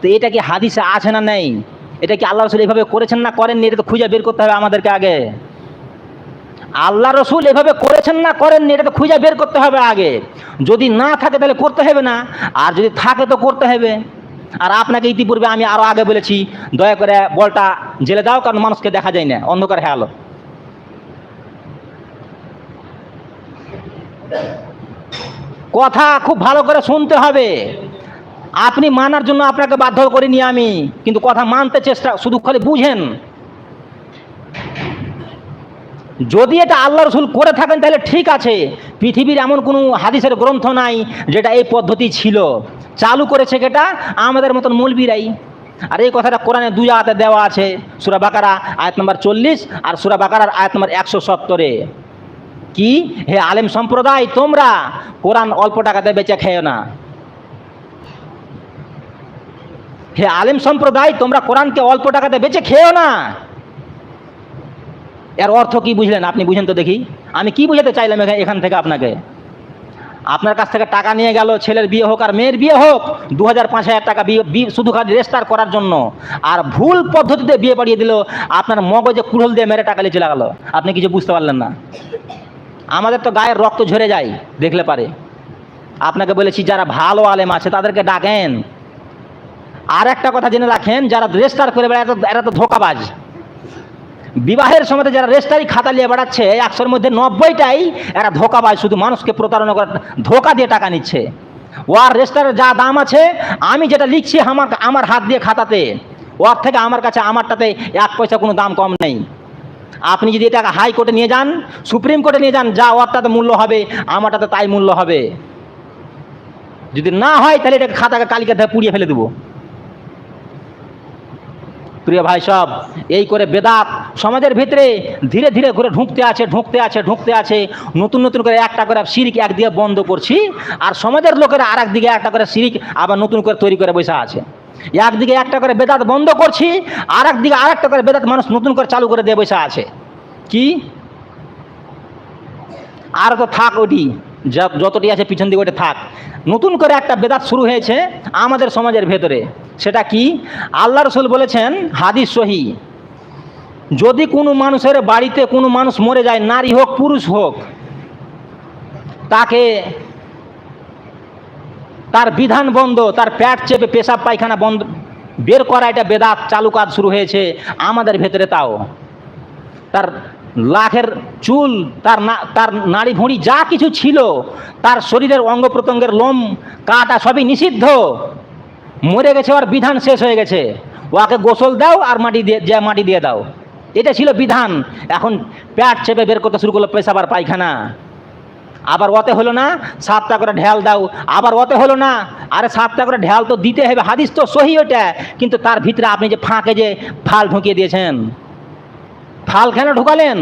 তো এটা কি হাদিসে আছে না নেই? এটা কি আল্লাহ রসুল এভাবে করেছেন না করেননি? এটা তো খুঁজে বের করতে হবে আমাদেরকে আগে। আল্লাহ রসুল এভাবে করেছেন না করেননি? এটা তো খুঁজে বের করতে হবে আগে। যদি না থাকে তাহলে করতে হবে না। আর যদি থাকে তো করতে হবে। আর আপনাকে ইতিপূর্বে আমি আরও আগে বলেছি, দয়া করে বলটা জেলে দাও, কারণ মানুষকে দেখা যায় না। অন্ধকার হয়ে আলো। কথা খুব ভালো করে শুনতে হবে। আপনি মানার জন্য আপনাকে বাধ্য করিনি আমি। কিন্তু কথা মানতে চেষ্টা, শুধু খালি বুঝেন। যদি এটা আল্লাহ রসুল করে থাকেন, তাহলে ঠিক আছে। পৃথিবীর এমন কোনো হাদিসের গ্রন্থ নাই যেটা এই পদ্ধতি ছিল। চালু করেছে যেটা আমাদের মতন মৌলবীরাই। আর এই কথাটা কোরআনে দুই জায়গাতে দেওয়া আছে, সুরা বাকারা, আয়াত নম্বর চল্লিশ আর সুরা বাকারার আয়াত নম্বর একশো সত্তরে। কি? হে আলেম সম্প্রদায়, তোমরা কোরআন অল্প টাকাতে বেচে খেও না। হে আলেম সম্প্রদায়, তোমরা কোরআনকে অল্প টাকাতে বেচে খেও না। এর অর্থ কি বুঝলেন? আপনি বুঝেন তো দেখি। আমি কি বুঝাতে চাইলাম এখা- এখান থেকে আপনাকে? আপনার কাছ থেকে টাকা নিয়ে গেল, ছেলের বিয়ে হোক আর মেয়ের বিয়ে হোক দু হাজার পাঁচ হাজার টাকা বিয়ে শুধু খালি রেজিস্টার করার জন্য। আর ভুল পদ্ধতিতে বিয়ে পাঠিয়ে দিল, আপনার মগজে কুড়ল দিয়ে মেরে টাকা চলে গেল আপনি কিছু বুঝতে পারলেন না। আমাদের তো গায়ের রক্ত ঝরে যায়, দেখলে পারে। আপনাকে বলেছি, যারা ভালো আলেম আছে, তাদেরকে ডাকেন। আর একটা কথা জেনে রাখেন, যারা রেজিস্টার করে বেড়ায়, এরা তো- ধোকাবাজ। বিবাহের সময় যারা রেজিস্টারি খাতা নিয়ে বেড়াচ্ছে একশোর মধ্যে নব্বইটাই এরা ধোকাবাজ, শুধু মানুষকে প্রতারণা করে, ধোকা দিয়ে টাকা নিচ্ছে। ওয়ার রেজিস্টারের যা দাম আছে, আমি যেটা লিখছি আমার আমার হাত দিয়ে খাতাতে ওর থেকে আমার কাছে আমারটাতে এক পয়সা কোনো দাম কম নেই। আপনি যদি এটাকে হাইকোর্টে নিয়ে যান, সুপ্রিম কোর্টে নিয়ে যান, যা ওরটাতে মূল্য হবে, আমারটাতে তাই মূল্য হবে। যদি না হয়, তাহলে এটাকে খাতাকে কালিকা পুড়িয়ে ফেলে দেবো। প্রিয় ভাই সব, এই করে বেদাত সমাজের ভিতরে ধীরে ধীরে করে ঢুকতে আছে ঢুকতে আছে ঢুকতে আছে। নতুন নতুন করে একটা করে সিরিক একদিকে বন্ধ করছি আর সমাজের লোকেরা আর একদিকে একটা করে সিরিক আবার নতুন করে তৈরি করে বসে আছে। একদিকে একটা করে বেদাত বন্ধ করছি আর একদিকে আর একটা করে বেদাত মানুষ নতুন করে চালু করে দিয়ে বসে আছে। কি? আর তো থাক ওটি যা- যতটি আছে পিছন দিকে ওটা থাক। নতুন করে একটা বেদাত শুরু হয়েছে আমাদের সমাজের ভেতরে। সেটা কি? আল্লাহ রসুল বলেছেন, হাদিস সহি। যদি কোনো মানুষের বাড়িতে কোনো মানুষ মরে যায়, নারী হোক, পুরুষ হোক, তাকে তার বিধান বন্ধ, তার প্যাট চেপে পেশাব পায়খানা বন্ধ, বের করা এটা বেদাত চালু কাজ শুরু হয়েছে আমাদের ভেতরে তাও। তার লাখের চুল, তার না, তার নাড়ি ভুঁড়ি যা কিছু ছিল, তার শরীরের অঙ্গ প্রত্যঙ্গের লোম, কাটা সবই নিষিদ্ধ। মরে গেছে ওর বিধান শেষ হয়ে গেছে। ওকে গোসল দাও আর মাটি দিয়ে, যে মাটি দিয়ে দাও। এটা ছিল বিধান। এখন প্যাট চেপে বের করতে শুরু করল পেশাব আর পায়খানা। আবার ওতে হলো না, সাতটা করে ঢেল দাও। আবার ওতে হলো না, আরে সাতটা করে ঢেল তো দিতে হবে, হাদিস তো সহি ওটা। কিন্তু তার ভিতরে আপনি যে ফাঁকে যে ফাল ঢুকিয়ে দিয়েছেন। ফাল কেন ঢুকালেন?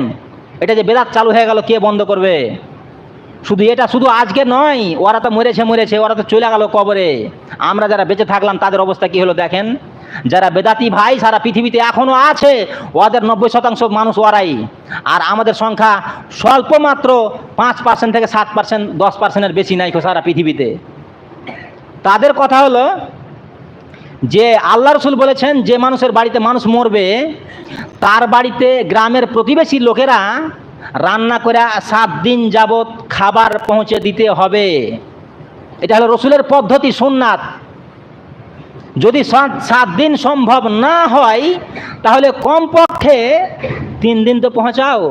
এটা যে বেদাত চালু হয়ে গেল, কে বন্ধ করবে? শুধু এটা, শুধু আজকে নয়, ওরা তো মরেছে মরেছে, ওরা তো চলে গেল কবরে। আমরা যারা বেঁচে থাকলাম, তাদের অবস্থা কি হলো দেখেন? যারা বেদাতি ভাই, সারা পৃথিবীতে এখনও আছে, ওদের নব্বই শতাংশ মানুষ ওরাই। আর আমাদের সংখ্যা স্বল্প মাত্র পাঁচ পার্সেন্ট থেকে সাত পার্সেন্ট দশ পার্সেন্টের বেশি নাই সারা পৃথিবীতে। তাদের কথা হলো যে আল্লাহ রসুল বলেছেন, যে মানুষের বাড়িতে মানুষ মরবে, তার বাড়িতে গ্রামের প্রতিবেশী লোকেরা রান্না করে সাত দিন যাবৎ খাবার পৌঁছে দিতে হবে। এটা হলো রসুলের পদ্ধতি সোননাথ যদি সাত দিন সম্ভব না হয়, তাহলে কমপক্ষে তিন দিন তো পৌঁছাও।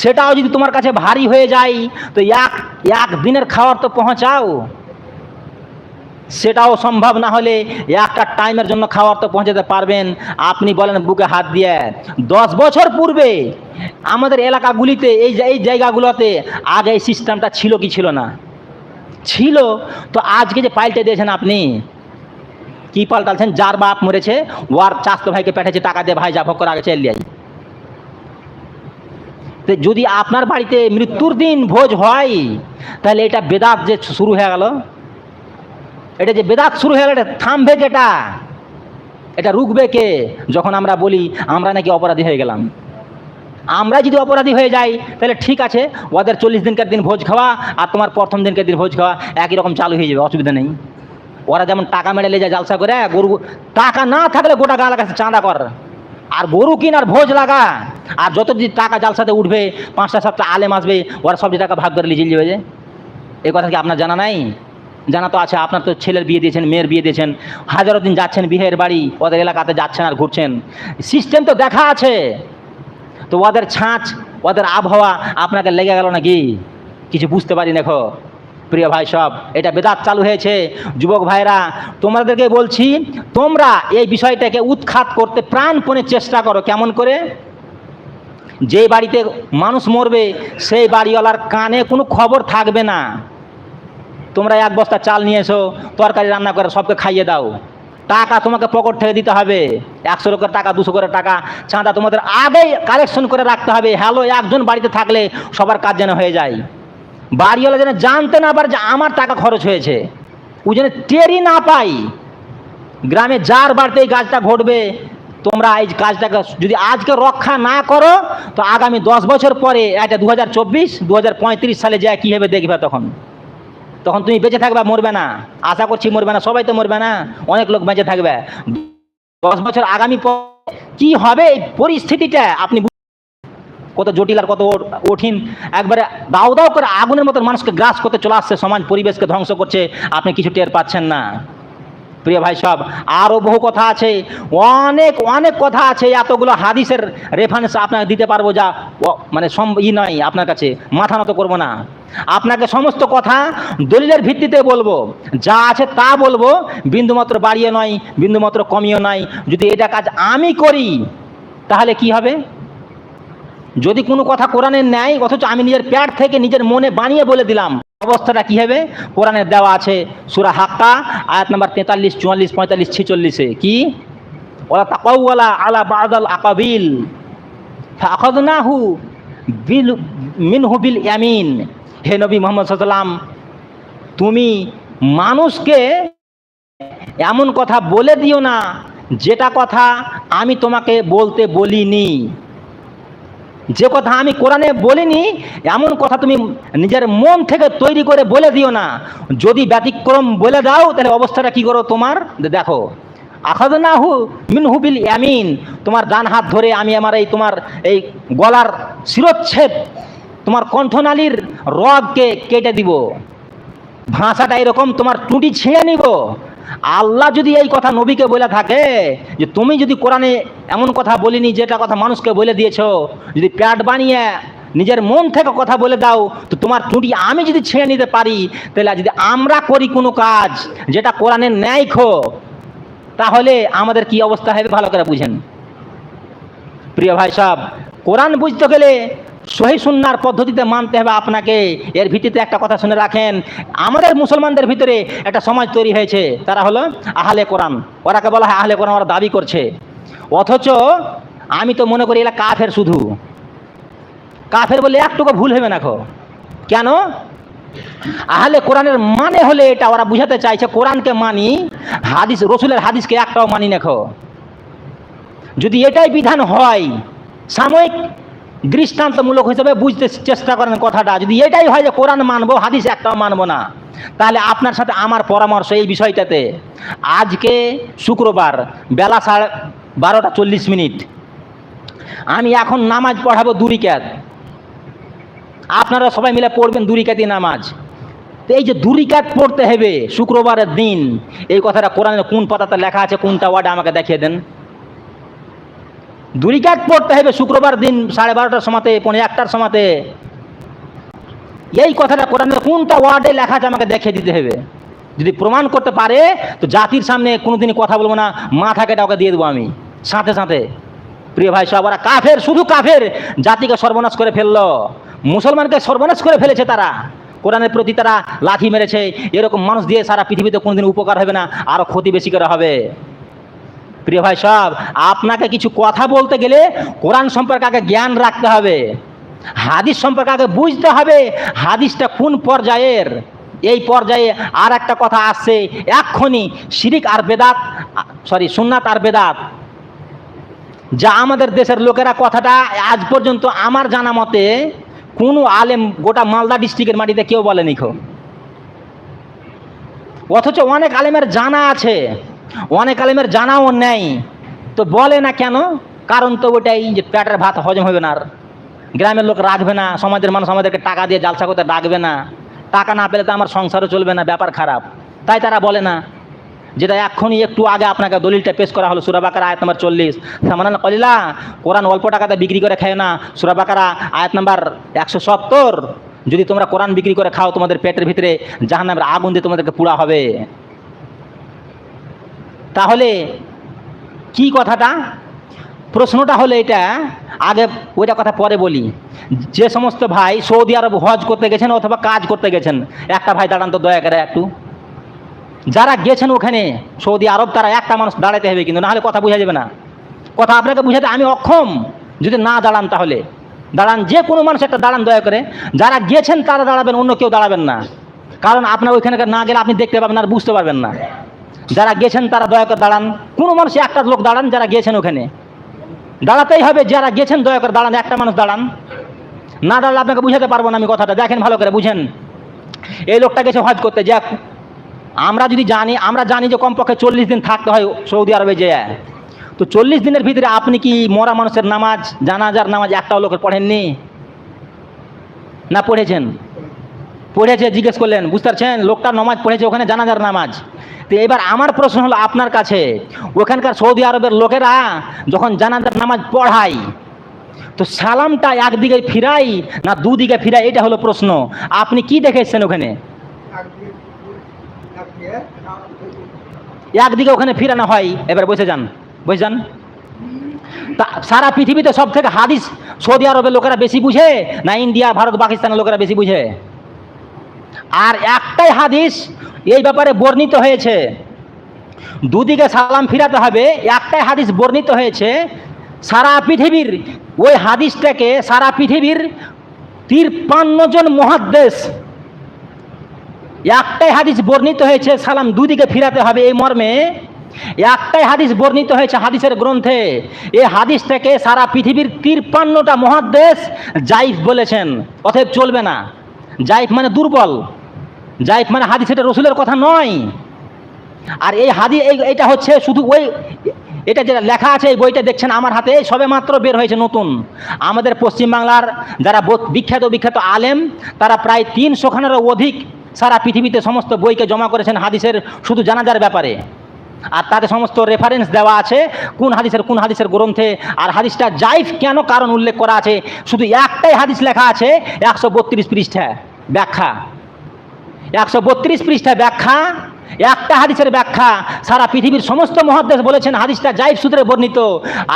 সেটাও যদি তোমার কাছে ভারী হয়ে যায়, তো এক এক দিনের খাবার তো পৌঁছাও। সেটাও সম্ভব না হলে একটা টাইমের জন্য খাবার তো পৌঁছাতে পারবেন। আপনি বলেন বুকে হাত দিয়ে, দশ বছর পূর্বে আমাদের এলাকাগুলিতে, এই এই জায়গাগুলোতে আগে এই সিস্টেমটা ছিল কি ছিল না? ছিল। তো আজকে যে পাল্টে দিয়েছেন আপনি, কি পাল্টালছেন যার বাপ মরেছে, ওর চাস্তো ভাইকে পাঠিয়েছে, টাকা দিয়ে ভাই যা ভক্কর আগে চেয়ে লিয়াই তো যদি আপনার বাড়িতে মৃত্যুর দিন ভোজ হয়, তাহলে এটা বেদাত যে শুরু হয়ে গেল। এটা যে বেদাত শুরু হয়ে গেল, এটা থামবে কেটা এটা রুখবে কে? যখন আমরা বলি, আমরা নাকি অপরাধী হয়ে গেলাম। আমরা যদি অপরাধী হয়ে যাই, তাহলে ঠিক আছে, ওদের চল্লিশ দিনকার দিন ভোজ খাওয়া আর তোমার প্রথম দিনকার দিন ভোজ খাওয়া একই রকম চালু হয়ে যাবে, অসুবিধা নেই। ওরা যেমন টাকা মেরে যায় জালসা করে, গরু, টাকা না থাকলে গোটা গাঁ কাছে চাঁদা কর। আর গরু কিন আর ভোজ লাগা। আর যত যদি টাকা জালসাতে উঠবে, পাঁচটা সাতটা আলেম আসবে, ওরা সব যে টাকা ভাগ করে লিজিয়ে যাবে যে। এই কথা কি আপনার জানা নাই? জানা তো আছে, আপনার তো ছেলের বিয়ে দিয়েছেন, মেয়ের বিয়ে দিয়েছেন। হাজারো দিন যাচ্ছেন, বিয়ের বাড়ি, ওদের এলাকাতে যাচ্ছেন আর ঘুরছেন। সিস্টেম তো দেখা আছে। তো ওদের ছাঁচ, ওদের আবহাওয়া আপনাকে লেগে গেল নাকি? কিছু বুঝতে পারি দেখো। প্রিয় ভাই সব, এটা বেদাত চালু হয়েছে। যুবক ভাইরা, তোমাদেরকে বলছি, তোমরা এই বিষয়টাকে উৎখাত করতে প্রাণপণে চেষ্টা করো কেমন করে? যে বাড়িতে মানুষ মরবে, সেই বাড়িওয়ালার কানে কোনো খবর থাকবে না। তোমরা এক বস্তা চাল নিয়ে এসো তরকারি রান্না করে সবকে খাইয়ে দাও। টাকা তোমাকে পকেট থেকে দিতে হবে। একশো করে টাকা, দুশো করে টাকা, চাঁদা তোমাদের আগেই কালেকশন করে রাখতে হবে। হ্যালো একজন বাড়িতে থাকলে সবার কাজ যেন হয়ে যায়। বাড়িওয়ালা যেন জানতে না পারে যে আমার টাকা খরচ হয়েছে। ও যেন টেরই না পাই গ্রামে যার বাড়িতে এই কাজটা ঘটবে, তোমরা এই কাজটাকে যদি আজকে রক্ষা না করো, তো আগামী দশ বছর পরে, এটা দু হাজার চব্বিশ সালে যা কী হবে, দেখবে তখন। তখন তুমি বেঁচে থাকবে, মরবে না। আশা করছি মরবে না, সবাই তো মরবে না, অনেক লোক বেঁচে থাকবে। দশ বছর আগামী কি হবে এই পরিস্থিতিটা আপনি কত জটিল আর কত কঠিন। একবারে দাও দাও করে আগুনের মতো মানুষকে গ্রাস করতে চলে আসছে, সমাজ পরিবেশকে ধ্বংস করছে, আপনি কিছু টের পাচ্ছেন না। প্রিয় ভাই, সব আরও বহু কথা আছে। অনেক অনেক কথা আছে, এতগুলো হাদিসের রেফারেন্স আপনাকে দিতে পারব যা মানে ই নয় আপনার কাছে, মাথা নত করব না। আপনাকে সমস্ত কথা দলিলের ভিত্তিতে বলব। যা আছে তা বলব, বিন্দুমাত্র বাড়িয়ে নয়, বিন্দুমাত্র কমিয়ে নয়। যদি এটা কাজ আমি করি, তাহলে কি হবে? যদি কোনো কথা কোরআনের নেয় অথচ আমি নিজের প্যাট থেকে নিজের মনে বানিয়ে বলে দিলাম, অবস্থাটা কি হবে কোরআনের দেওয়া আছে সুরা হাক্কা, আয়াত নাম্বার তেতাল্লিশ, চুয়াল্লিশ, পঁয়তাল্লিশ, ছেচল্লিশে। কি? ওলা তাকাউলা আলা বাদাল আকাবিল ফাখদনাহু বিল, মিনহু বিল ইয়ামিন। হে নবী মোহাম্মদ সাল্লাম তুমি মানুষকে এমন কথা বলে দিও না, যেটা কথা আমি তোমাকে বলতে বলিনি। যে কথা আমি কোরআনে বলিনি, এমন কথা তুমি নিজের মন থেকে তৈরি করে বলে দিও না। যদি ব্যতিক্রম বলে দাও, তাহলে অবস্থাটা কি করো তোমার? দেখো। আখাদনাহু মিন হুবিল ইয়ামিন। তোমার ডান হাত ধরে আমি আমার এই তোমার এই গলার শিরোচ্ছেদ, তোমার কণ্ঠনালীর রগকে কেটে দিব। ভাষাটা এরকম তোমার টুটি ছিঁড়ে নিব। আল্লাহ যদি এই কথা নবীকে বলে থাকে, যে তুমি যদি কোরআনে এমন কথা বলিনি, যেটা কথা মানুষকে বলে দিয়েছ, যদি প্যাট বানিয়ে নিজের মন থেকে কথা বলে দাও, তো তোমার টুটি আমি যদি ছেড়ে নিতে পারি, তাহলে যদি আমরা করি কোনো কাজ যেটা কোরআনের ন্যায় খো, তাহলে আমাদের কি অবস্থা হবে ভালো করে বুঝেন। প্রিয় ভাই সাহেব, কোরআন বুঝতে গেলে সহি সুন্নার পদ্ধতিতে মানতে হবে আপনাকে। এর ভিত্তিতে একটা কথা শুনে রাখেন, আমাদের মুসলমানদের ভিতরে একটা সমাজ তৈরি হয়েছে। তারা হলো আহলে কোরআন। ওরাকে বলা হয় আহলে কোরআন, ওরা দাবি করছে। অথচ আমি তো মনে করি এলা কাফের শুধু। কাফের বলে একটুকু ভুল হবে না কেন? আহলে কোরআনের মানে হলে এটা ওরা বুঝাতে চাইছে, কোরআনকে মানি, হাদিস, রসুলের হাদিসকে একটাও মানি নেখো যদি এটাই বিধান হয়, সাময়িক দৃষ্টান্তমূলক হিসেবে বুঝতে চেষ্টা করেন কথাটা। যদি এটাই হয় যে কোরআন মানবো, হাদিস একটাও মানবো না, তাহলে আপনার সাথে আমার পরামর্শ এই বিষয়টাতে। আজকে শুক্রবার, বেলা সাড়ে বারোটা চল্লিশ মিনিট। আমি এখন নামাজ পড়াবো দুরিক্যাত আপনারা সবাই মিলে পড়বেন দুরিকাতি নামাজ। তো এই যে দুরিকাত পড়তে হবে শুক্রবারের দিন, এই কথাটা কোরআনের কোন পাতাতে লেখা আছে, কোনটা ওয়ার্ডে আমাকে দেখিয়ে দেন। দুরিকাত পড়তে হবে শুক্রবার দিন সাড়ে বারোটার সময়তে পনেরো একটার সময়তে। এই কথাটা কোরআনের কোনটা ওয়ার্ডে লেখা আছে আমাকে দেখিয়ে দিতে হবে। যদি প্রমাণ করতে পারে, তো জাতির সামনে কোনোদিনই কথা বলব না, মাথা কেটে ওকে দিয়ে দেবো আমি, সাথে সাথে। প্রিয় ভাই সব ওরা কাফের, শুধু কাফের, জাতিকে সর্বনাশ করে ফেলল। মুসলমানকে সর্বনাশ করে ফেলেছে তারা। কোরআনের প্রতি তারা লাথি মেরেছে, এরকম মানুষ দিয়ে সারা পৃথিবীতে কোনোদিন উপকার হবে না আরও ক্ষতি বেশি করে হবে। প্রিয় ভাই, সব আপনাকে কিছু কথা বলতে গেলে কোরআন সম্পর্কে আগে জ্ঞান রাখতে হবে, হাদিস সম্পর্কে আগে বুঝতে হবে, হাদিসটা কোন পর্যায়ের? এই পর্যায়ে আর একটা কথা আসছে এক্ষুনি শিরিক আর বেদাত, সরি, সুন্নাত আর বেদাত। যা আমাদের দেশের লোকেরা কথাটা আজ পর্যন্ত আমার জানা মতে কোনো আলেম গোটা মালদা ডিস্ট্রিক্টের মাটিতে কেউ বলেনি খো অথচ অনেক আলেমের জানা আছে। অনেক আলেমের জানাও নেই। তো বলে না কেন? কারণ তো ওটাই যে পেটের ভাত হজম হবে না আর। গ্রামের লোক রাখবে না, সমাজের মানুষ আমাদেরকে টাকা দিয়ে জালসা করতে ডাকবে না। টাকা না পেলে তো আমার সংসারও চলবে না, ব্যাপার খারাপ। তাই তারা বলে না। যেটা এক্ষুনি একটু আগে আপনাকে দলিলটা পেশ করা হলো সুরাবাকার আয়াত নাম্বার চল্লিশ। সামান্য কলিলা, কোরআন অল্প টাকাতে বিক্রি করে খায় না। সুরাবাকারা আয়াত নাম্বার একশো সত্তর। যদি তোমরা কোরআন বিক্রি করে খাও, তোমাদের পেটের ভিতরে জাহান নামের আগুন দিয়ে তোমাদেরকে পুড়া হবে। তাহলে কি কথাটা? প্রশ্নটা হলো এটা, আগে ওইটা কথা পরে বলি। যে সমস্ত ভাই সৌদি আরব হজ করতে গেছেন অথবা কাজ করতে গেছেন, একটা ভাই দাঁড়ান তো দয়া করে একটু। যারা গেছেন ওখানে, সৌদি আরব, তারা একটা মানুষ দাঁড়াতে হবে কিন্তু, নাহলে কথা বোঝা যাবে না। কথা আপনাকে বুঝাতে আমি অক্ষম। যদি না দাঁড়ান তাহলে। দাঁড়ান, যে কোনো মানুষ একটা দাঁড়ান দয়া করে। যারা গেছেন তারা দাঁড়াবেন, অন্য কেউ দাঁড়াবেন না। কারণ আপনার ওইখানে না গেলে আপনি দেখতে পাবেন আর বুঝতে পারবেন না। যারা গেছেন তারা দয়া করে দাঁড়ান। কোনো মানুষ একটা লোক দাঁড়ান যারা গেছেন ওখানে। দাঁড়াতেই হবে, যারা গেছেন দয়া করে দাঁড়ান, একটা মানুষ দাঁড়ান। না দাঁড়ালে আপনাকে বুঝাতে পারব না আমি কথাটা। দেখেন ভালো করে বুঝেন। এই লোকটা গেছে হজ করতে, যাক। আমরা যদি জানি, আমরা জানি যে কমপক্ষে চল্লিশ দিন থাকতে হয় সৌদি আরবে যে। তো চল্লিশ দিনের ভিতরে আপনি কি মরা মানুষের নামাজ, জানাজার নামাজ একটাও লোকের পড়েননি? না পড়েছেন? পড়েছে, জিজ্ঞেস করলেন, বুঝতে পারছেন? লোকটা নামাজ পড়েছে, ওখানে জানাজার নামাজ। তো এবার আমার প্রশ্ন হলো আপনার কাছে, ওখানকার সৌদি আরবের লোকেরা যখন জানাজার নামাজ পড়ায়, তো সালামটা একদিকে ফিরাই না দুদিকে ফিরাই? এটা হলো প্রশ্ন। আপনি কি দেখেছেন ওখানে? একদিকে ওখানে ফিরানো হয়, এবার বসে যান বসে যান। তা সারা পৃথিবীতে সব থেকে হাদিস সৌদি আরবের লোকেরা বেশি বুঝে না ইন্ডিয়া, ভারত, পাকিস্তানের লোকেরা বেশি বুঝে? আর একটাই হাদিস এই ব্যাপারে বর্ণিত হয়েছে। দুদিকে সালাম ফিরাতে হবে, একটাই হাদিস বর্ণিত হয়েছে, সারা পৃথিবীর ওই হাদিসটাকে সারা পৃথিবীর তিরপান্ন জন মহাদ্দেশ একটাই হাদিস বর্ণিত হয়েছে, সালাম দুদিকে ফিরাতে হবে এই মর্মে। একটাই হাদিস বর্ণিত হয়েছে হাদিসের গ্রন্থে, এই হাদিসটাকে সারা পৃথিবীর তিরপান্নটা মহাদেশ জাইফ বলেছেন, অতএব চলবে না। জাইফ মানে দুর্বল, জাইফ মানে হাদিস এটা রসুলের কথা নয়। আর এই হাদি, এই এটা হচ্ছে শুধু ওই, এটা যেটা লেখা আছে, এই বইটা দেখছেন আমার হাতে সবে মাত্র বের হয়েছে নতুন। আমাদের পশ্চিমবাংলার যারা বিখ্যাত বিখ্যাত আলেম, তারা প্রায় তিনশোখানেরও অধিক সারা পৃথিবীতে সমস্ত বইকে জমা করেছেন হাদিসের শুধু জানাজার ব্যাপারে। আর তাতে সমস্ত রেফারেন্স দেওয়া আছে, কোন হাদিসের কোন হাদিসের গ্রন্থে, আর হাদিসটা জাইফ কেন কারণ উল্লেখ করা আছে? শুধু একটাই হাদিস লেখা আছে, একশো বত্রিশ পৃষ্ঠা ব্যাখ্যা। একশো বত্রিশ পৃষ্ঠা ব্যাখ্যা, একটা হাদিসের ব্যাখ্যা। সারা পৃথিবীর সমস্ত মহাদেশ বলেছেন হাদিসটা জাইফ সূত্রে বর্ণিত।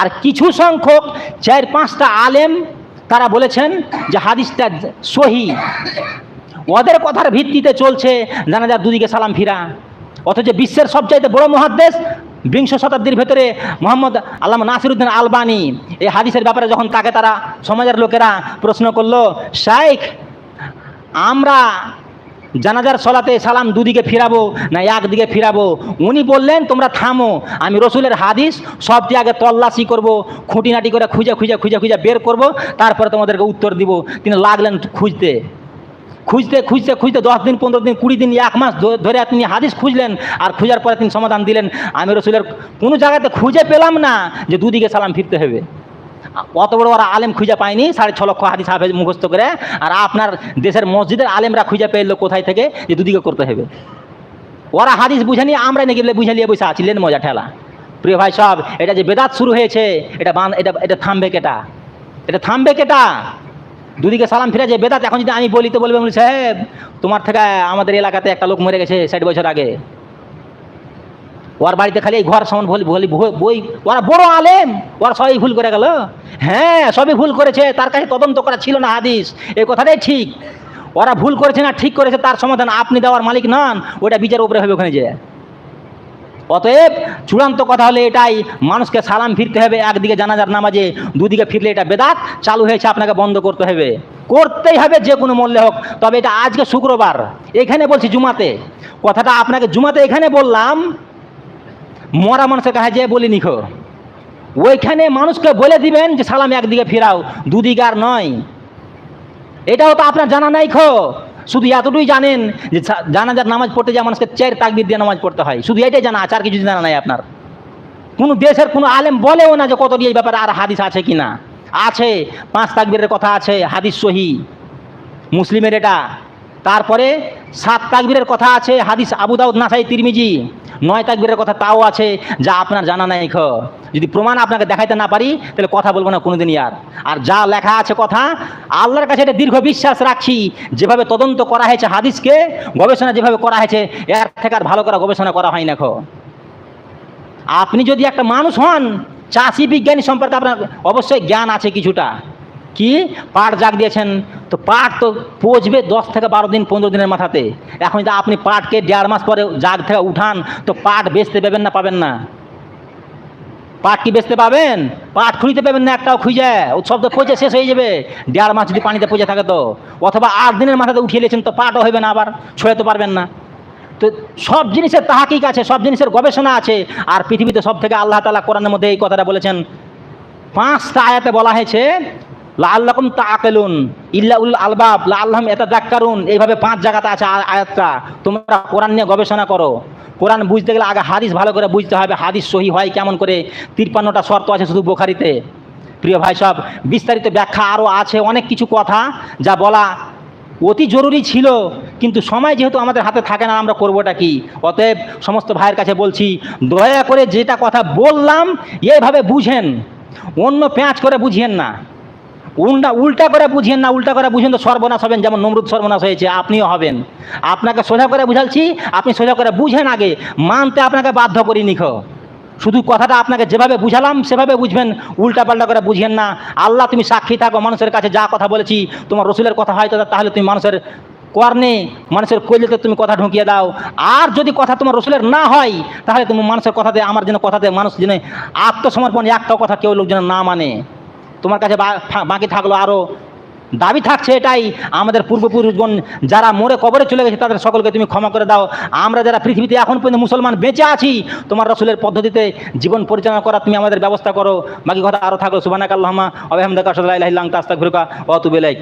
আর কিছু সংখ্যক, চার পাঁচটা আলেম তারা বলেছেন যে হাদিসটা সহি। ওদের কথার ভিত্তিতে চলছে জানা যায় দুদিকে সালাম ফিরা। অথচ বিশ্বের সবচাইতে বড় মহাদেশ বিংশ শতাব্দীর ভেতরে মোহাম্মদ আল্লাহ নাসিরুদ্দিন আলবানি। এই হাদিসের ব্যাপারে যখন তাকে তারা সমাজের লোকেরা প্রশ্ন করল, শাইখ, আমরা জানাজার সলাতে সালাম দুদিকে ফিরাবো না একদিকে ফিরাবো? উনি বললেন, তোমরা থামো, আমি রসুলের হাদিস সবটি আগে তল্লাশি করব, খুঁটিনাটি করে খুঁজে খুঁজে খুঁজে খুঁজে বের করব, তারপরে তোমাদেরকে উত্তর দিব। তিনি লাগলেন খুঁজতে। খুঁজতে খুঁজতে খুঁজতে দশ দিন, পনেরো দিন, কুড়ি দিন, এক মাস ধরে তিনি হাদিস খুঁজলেন আর খুঁজার পরে তিনি সমাধান দিলেন। আমি রসুলের কোনো জায়গাতে খুঁজে পেলাম না যে দুদিকে সালাম ফিরতে হবে। অত বড় ওরা আলেম খুঁজে পায়নি, সাড়ে ছ লক্ষ হাদিস হাফেজ মুখস্থ করে। আর আপনার দেশের মসজিদের আলেমরা খুঁজে পেল কোথায় থেকে যে দুদিকে করতে হবে। ওরা হাদিস বুঝে নিয়ে আমরা নাকি বুঝে নিয়ে বসে আছি, লেন মজা ঠেলা। প্রিয় ভাই সব, এটা যে বেদাত শুরু হয়েছে, এটা এটা এটা থামবে কেটা? এটা থামবে কেটা? দুদিকে সালাম ফিরে যে বেদাত এখন যদি আমি বলি তো বলবে বলি, সাহেব তোমার থেকে আমাদের এলাকাতে একটা লোক মরে গেছে ষাট বছর আগে। ওর বাড়িতে খালি এই ঘর সমান বলি বই- বই ওরা বড় আলেম ওরা সবই ভুল করে গেল। হ্যাঁ সবই ভুল করেছে তার কাছে তদন্ত করা ছিল না হাদিস এই কথাটাই ঠিক। ওরা ভুল করেছে না ঠিক করেছে তার সমাধান আপনি দেওয়ার মালিক নন ওটা বিচার উপরে হবে ওখানে যে। অতএব চূড়ান্ত কথা হলে এটাই। মানুষকে সালাম ফিরতে হবে, একদিকে জানাজার নামাজে, দুদিকে ফিরলে এটা বেদাত, চালু হয়েছে আপনাকে বন্ধ করতে হবে। করতেই হবে যে কোনো মূল্যে হোক, তবে এটা আজকে শুক্রবার। এখানে বলছি জুমাতে। কথাটা আপনাকে জুমাতে এখানে বললাম, মরা মানুষের কাছে যেয়ে বলি নিখো। ওইখানে মানুষকে বলে দিবেন যে, সালাম একদিকে ফিরাও, দুদিকে আর নয়। এটাও তো আপনার জানা নাই খো। শুধু এতটুকুই জানেন যে জানা যার নামাজ পড়তে যায় মানুষকে চার তাকবির দিয়ে নামাজ পড়তে হয়। শুধু এটাই জানা আছে, আর কিছু জানা নাই আপনার। কোনো দেশের কোনো আলেম বলেও না যে কত এই ব্যাপারে আর হাদিস আছে কি না আছে, পাঁচ তাকবিরের কথা আছে, হাদিস সহি। মুসলিমের এটা তারপরে সাত তাকবীরের কথা আছে, হাদিস আবু দাউদ, নাসাই, তিরমিজি। নয় তাকবীরের কথা তাও আছে, যা আপনার জানা নাই খ। যদি প্রমাণ আপনাকে দেখাইতে না পারি, তাহলে কথা বলব না কোনোদিনই আর। আর যা লেখা আছে কথা, আল্লাহর কাছে এটা দীর্ঘ বিশ্বাস রাখছি, যেভাবে তদন্ত করা হয়েছে হাদিসকে, গবেষণা যেভাবে করা হয়েছে, এর থেকে আর ভালো করা গবেষণা করা হয় না খো। আপনি যদি একটা মানুষ হন, চাষি বিজ্ঞানী সম্পর্কে আপনার অবশ্যই জ্ঞান আছে কিছুটা। কি? পাট জাগ দিয়েছেন। তো পাট তো পচবে দশ থেকে বারো দিন, পনেরো দিনের মাথাতে। এখন যদি আপনি পাটকে দেড় মাস পরে জাগ থেকে উঠান, তো পাট বেচতে পাবেন না পাবেন না। পাট কি বেচতে পাবেন? পাট খুঁড়িতে পাবেন না, একটাও খুঁজে। উৎসব তো পচে শেষ হয়ে যাবে। দেড় মাস যদি পানিতে পচে থাকে তো। অথবা আট দিনের মাথাতে উঠিয়ে নিয়েছেন তো পাটও হবে না আবার ছড়াতে পারবেন না। তো সব জিনিসের তাহাকিক আছে, সব জিনিসের গবেষণা আছে। আর পৃথিবীতে সব থেকে আল্লাহ তালা কোরআনের মধ্যে এই কথাটা বলেছেন। পাঁচটা আয়াতে বলা হয়েছে লা আল্লাকুম তা আকেলুন ইল্লা উল আলবাব লা আল্লাহম এটা দাক্কারুন এইভাবে পাঁচ জায়গাতে আছে আয়াতটা। তোমরা কোরআন নিয়ে গবেষণা করো। কোরআন বুঝতে গেলে আগে হাদিস ভালো করে বুঝতে হবে, হাদিস সহি হয় কেমন করে? তিপ্পান্নটা শর্ত আছে শুধু বোখারিতে। প্রিয় ভাই সব, বিস্তারিত ব্যাখ্যা আরও আছে, অনেক কিছু কথা যা বলা অতি জরুরি ছিল, কিন্তু সময় যেহেতু আমাদের হাতে থাকে না, আমরা করবোটা কি? অতএব সমস্ত ভাইয়ের কাছে বলছি, দয়া করে যেটা কথা বললাম, এইভাবে বুঝেন। অন্য প্যাঁচ করে বুঝিয়েন না। উল্টা উল্টা করে বুঝিয়েন না, উল্টা করে বুঝেন তো সর্বনাশ হবেন, যেমন নমরুদ সর্বনাশ হয়েছে, আপনিও হবেন। আপনাকে সোজা করে বুঝাচ্ছি, আপনি সোজা করে বুঝেন আগে, মানতে আপনাকে বাধ্য করি, নিখো। শুধু কথাটা আপনাকে যেভাবে বুঝালাম, সেভাবে বুঝবেন উল্টা পাল্টা করে বুঝেন না। আল্লাহ, তুমি সাক্ষী থাকো, মানুষের কাছে যা কথা বলেছি, তোমার রসুলের কথা হয়তো তাহলে তুমি মানুষের কর্ণে, মানুষের কইলেতে তুমি কথা ঢুকিয়ে দাও। আর যদি কথা তোমার রসুলের না হয়, তাহলে তুমি মানুষের কথাতে, আমার যেন কথাতে মানুষ যেন আত্মসমর্পণ, একটাও কথা কেউ লোক যেন না মানে। তোমার কাছে বাকি থাকল আরও দাবি থাকছে এটাই। আমাদের পূর্বপুরুষগণ যারা মরে কবরে চলে গেছে, তাদের সকলকে তুমি ক্ষমা করে দাও। আমরা যারা পৃথিবীতে এখন পর্যন্ত মুসলমান বেঁচে আছি, তোমার রসুলের পদ্ধতিতে জীবন পরিচালনা করা তুমি আমাদের ব্যবস্থা করো। বাকি কথা আরও থাকল। সুবানাক আল্লাহমা অবহামদাকা লাহিল্লাং তাস্তাক ঘুরকা অতুবেলাইক